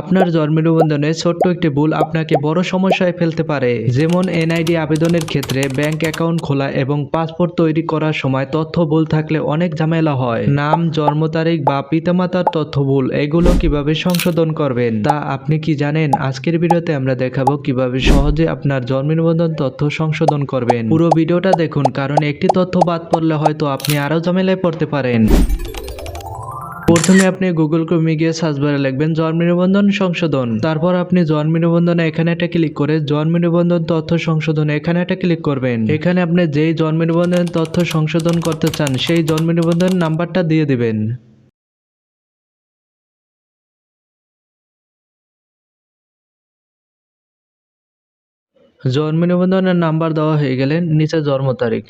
আপনার জন্ম নিবন্ধনে ছোট্ট একটি ভুল আপনাকে বড় সমস্যায় ফেলতে পারে। যেমন এনআইডি আবেদনের ক্ষেত্রে ব্যাংক অ্যাকাউন্ট খোলা এবং পাসপোর্ট তৈরি করার সময় তথ্য ভুল থাকলে অনেক ঝামেলা হয়। নাম, জন্ম তারিখ বা পিতামাতার তথ্য ভুল, এগুলো কীভাবে সংশোধন করবেন? তা আপনি কি জানেন? আজকের ভিডিওতে আমরা দেখাবো কীভাবে সহজে আপনার জন্ম নিবন্ধন তথ্য সংশোধন করবেন। পুরো ভিডিওটা দেখুন, কারণ একটি তথ্য বাদ পড়লে হয়তো আপনি আরও ঝামেলায় পড়তে পারেন। প্রথমে আপনি গুগল ক্রোমে গিয়ে সার্চ বারে লিখবেন, জন্ম নিবন্ধন সংশোধন। তারপর আপনি জন্ম নিবন্ধনে এখানে একটা ক্লিক করে জন্ম নিবন্ধন তথ্য সংশোধন এখানে একটা ক্লিক করবেন। এখানে আপনি যেই জন্ম নিবন্ধনের তথ্য সংশোধন করতে চান, সেই জন্ম নিবন্ধন নাম্বারটা দিয়ে দিবেন। জন্ম নিবন্ধনের নাম্বার দেওয়া হয়ে গেলে নিচে জন্ম তারিখ,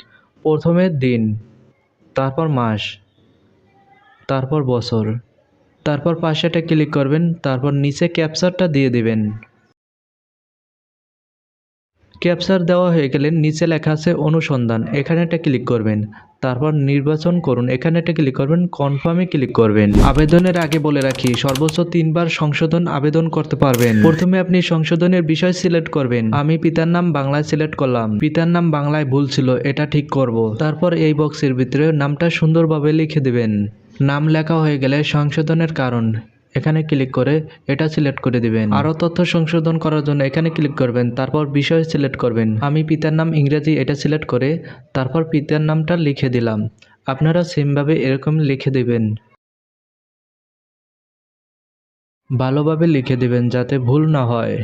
প্রথমে দিন, তারপর মাস। তারপর বছর। তারপর পাশেটা ক্লিক করবেন, তারপর নিচে ক্যাপচারটা দিয়ে দিবেন। ক্যাপচার দেওয়া হয়ে গেলে নিচে লেখা আছে অনুসন্ধান, এখানে একটা ক্লিক করবেন। তারপর নির্বাচন করুন, এখানে একটা ক্লিক করবেন কনফার্মে ক্লিক করবেন। আবেদনের আগে বলে রাখি, সর্বোচ্চ তিনবার সংশোধন আবেদন করতে পারবেন। প্রথমে আপনি সংশোধনের বিষয় সিলেক্ট করবেন। আমি পিতার নাম বাংলায় সিলেক্ট করলাম। পিতার নাম বাংলায় ভুল ছিল, এটা ঠিক করব। তারপর এই বক্সের ভিতরে নামটা সুন্দরভাবে লিখে দিবেন। নাম লেখা হয়ে গেলে সংশোধনের কারণ। এখানে ক্লিক করে এটা সিলেক্ট করে দিবেন। আরও তথ্য সংশোধন করার জন্য এখানে ক্লিক করবেন, তারপর বিষয় সিলেক্ট করবেন। আমি পিতার নাম ইংরেজি এটা সিলেক্ট করে, তারপর পিতার নামটা লিখে দিলাম। আপনারা সেমভাবে এরকম লিখে দিবেন। ভালোভাবে লিখে দিবেন যাতে ভুল না হয়।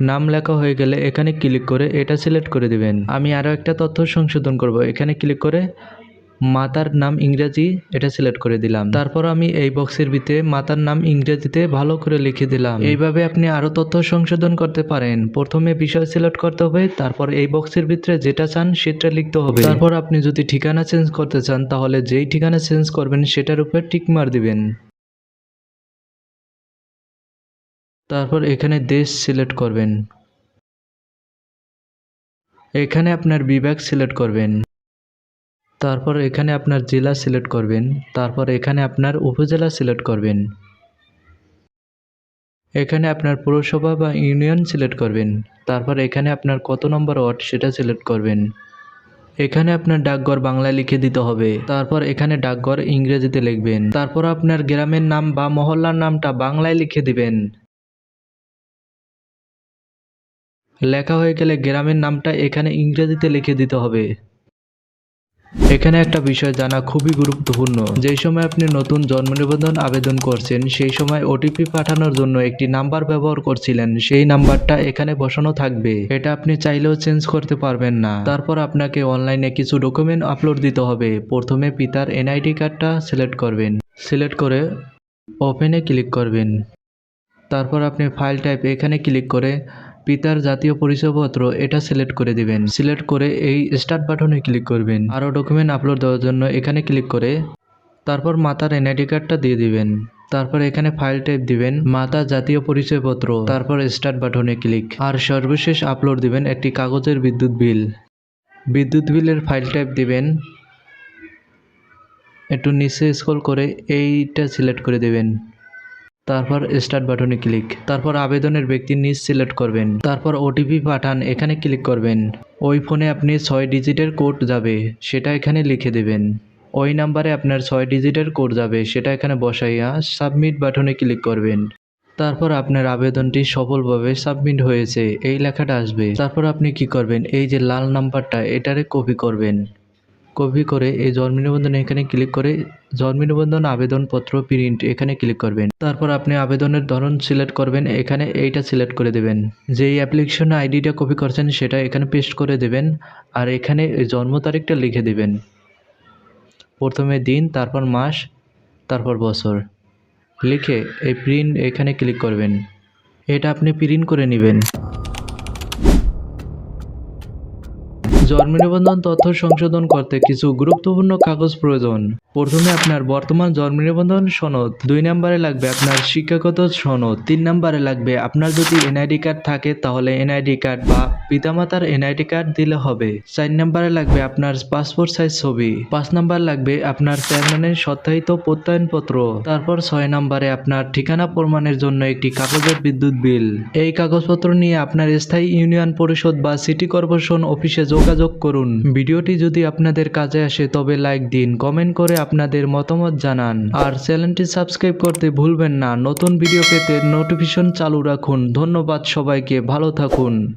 নাম লেখা হয়ে গেলে এখানে ক্লিক করে এটা সিলেক্ট করে দিবেন। আমি আরও একটা তথ্য সংশোধন করব। এখানে ক্লিক করে মাতার নাম ইংরেজি এটা সিলেক্ট করে দিলাম। তারপর আমি এই বক্সের ভিতরে মাতার নাম ইংরেজিতে ভালো করে লিখে দিলাম। এইভাবে আপনি আরও তথ্য সংশোধন করতে পারেন। প্রথমে বিষয় সিলেক্ট করতে হবে, তারপর এই বক্সের ভিতরে যেটা চান সেটা লিখতে হবে। তারপর আপনি যদি ঠিকানা চেঞ্জ করতে চান, তাহলে যেই ঠিকানা চেঞ্জ করবেন সেটার উপর টিক মার দিবেন। তারপর এখানে দেশ সিলেক্ট করবেন। এখানে আপনার বিভাগ সিলেক্ট করবেন। তারপর এখানে আপনার জেলা সিলেক্ট করবেন। তারপর এখানে আপনার উপজেলা সিলেক্ট করবেন। এখানে আপনার পৌরসভা বা ইউনিয়ন সিলেক্ট করবেন। তারপর এখানে আপনার কত নম্বর ওয়ার্ড সেটা সিলেক্ট করবেন। এখানে আপনার ডাকঘর বাংলায় লিখে দিতে হবে। তারপর এখানে ডাকঘর ইংরেজিতে লিখবেন। তারপর আপনার গ্রামের নাম বা মহল্লার নামটা বাংলায় লিখে দিবেন। লেখা হয়ে গেলে গ্রামের নামটা এখানে ইংরেজিতে লিখে দিতে হবে। এখানে একটা বিষয় জানা খুবই গুরুত্বপূর্ণ। যেই সময় আপনি নতুন জন্ম নিবন্ধন আবেদন করছেন, সেই সময় ওটিপি পাঠানোর জন্য একটি নাম্বার ব্যবহার করছিলেন। সেই নাম্বারটা এখানে বসানো থাকবে। এটা আপনি চাইলেও চেঞ্জ করতে পারবেন না। তারপর আপনাকে অনলাইনে কিছু ডকুমেন্ট আপলোড দিতে হবে। প্রথমে পিতার এনআইডি কার্ডটা সিলেক্ট করবেন। সিলেক্ট করে ওপেনে ক্লিক করবেন। তারপর আপনি ফাইল টাইপ এখানে ক্লিক করে পিতার জাতীয় পরিচয়পত্র এটা সিলেক্ট করে দিবেন। সিলেক্ট করে এই স্টার্ট বাটনে ক্লিক করবেন। আরও ডকুমেন্ট আপলোড দেওয়ার জন্য এখানে ক্লিক করে তারপর মাতার এনআইডি কার্ডটা দিয়ে দিবেন। তারপর এখানে ফাইল টাইপ দিবেন, মাতা জাতীয় পরিচয়পত্র। তারপর স্টার্ট বাটনে ক্লিক। আর সর্বশেষ আপলোড দিবেন একটি কাগজের বিদ্যুৎ বিল। বিদ্যুৎ বিলের ফাইল টাইপ দিবেন। একটু নিচে স্ক্রল করে এইটা সিলেক্ট করে দেবেন। তারপর স্টার্ট বাটনে ক্লিক তারপর আবেদনের ব্যক্তি নিজ সিলেক্ট করবেন। তারপর ওটিপি পাঠান, এখানে ক্লিক করবেন। ওই ফোনে আপনি ছয় ডিজিটের কোড যাবে, সেটা এখানে লিখে দেবেন। ওই নাম্বারে আপনার ছয় ডিজিটের কোড যাবে, সেটা এখানে বসাইয়া সাবমিট বাটনে ক্লিক করবেন। তারপর আপনার আবেদনটি সফলভাবে সাবমিট হয়েছে, এই লেখাটা আসবে। তারপর আপনি কি করবেন, এই যে লাল নাম্বারটা এটারে কপি করবেন। কপি করে এই জন্ম নিবন্ধন এখানে ক্লিক করে জন্ম নিবন্ধন আবেদনপত্র প্রিন্ট এখানে ক্লিক করবেন। তারপর আপনি আবেদনের ধরন সিলেক্ট করবেন, এখানে এইটা সিলেক্ট করে দেবেন। যেই অ্যাপ্লিকেশন আইডিটা কপি করছেন সেটা এখানে পেস্ট করে দেবেন আর এখানে জন্ম তারিখটা লিখে দিবেন। প্রথমে দিন, তারপর মাস, তারপর বছর। লিখে এই প্রিন্ট এখানে ক্লিক করবেন। এটা আপনি প্রিন্ট করে নেবেন। জন্ম নিবন্ধন তথ্য সংশোধন করতে কিছু গুরুত্বপূর্ণ কাগজ প্রয়োজন। প্রথমে আপনার বর্তমান জন্ম নিবন্ধন সনদ। দুই নম্বরে লাগবে আপনার শিক্ষাগত সনদ। তিন নম্বরে লাগবে আপনার যদি এনআইডি কার্ড থাকে তাহলে এনআইডি কার্ড বা পিতামাতার এনআইডি কার্ড দিলে হবে। চার নম্বরে লাগবে আপনার পাসপোর্ট সাইজ ছবি। পাঁচ নাম্বার লাগবে আপনার চেয়ারম্যানের সত্যায়িত প্রত্যয়নপত্র। তারপর ছয় নম্বরে আপনার ঠিকানা প্রমাণের জন্য একটি কাগজের বিদ্যুৎ বিল। এই কাগজপত্র নিয়ে আপনার স্থায়ী ইউনিয়ন পরিষদ বা সিটি কর্পোরেশন অফিসে যোগাযোগ করুন। ভিডিওটি যদি আপনাদের কাজে আসে, তবে লাইক দিন, কমেন্ট করে আপনাদের মতামত জানান। আর চ্যানেলটি সাবস্ক্রাইব করতে ভুলবেন না। নতুন ভিডিও পেতে নোটিফিকেশন চালু রাখুন। ধন্যবাদ সবাইকে, ভালো থাকুন।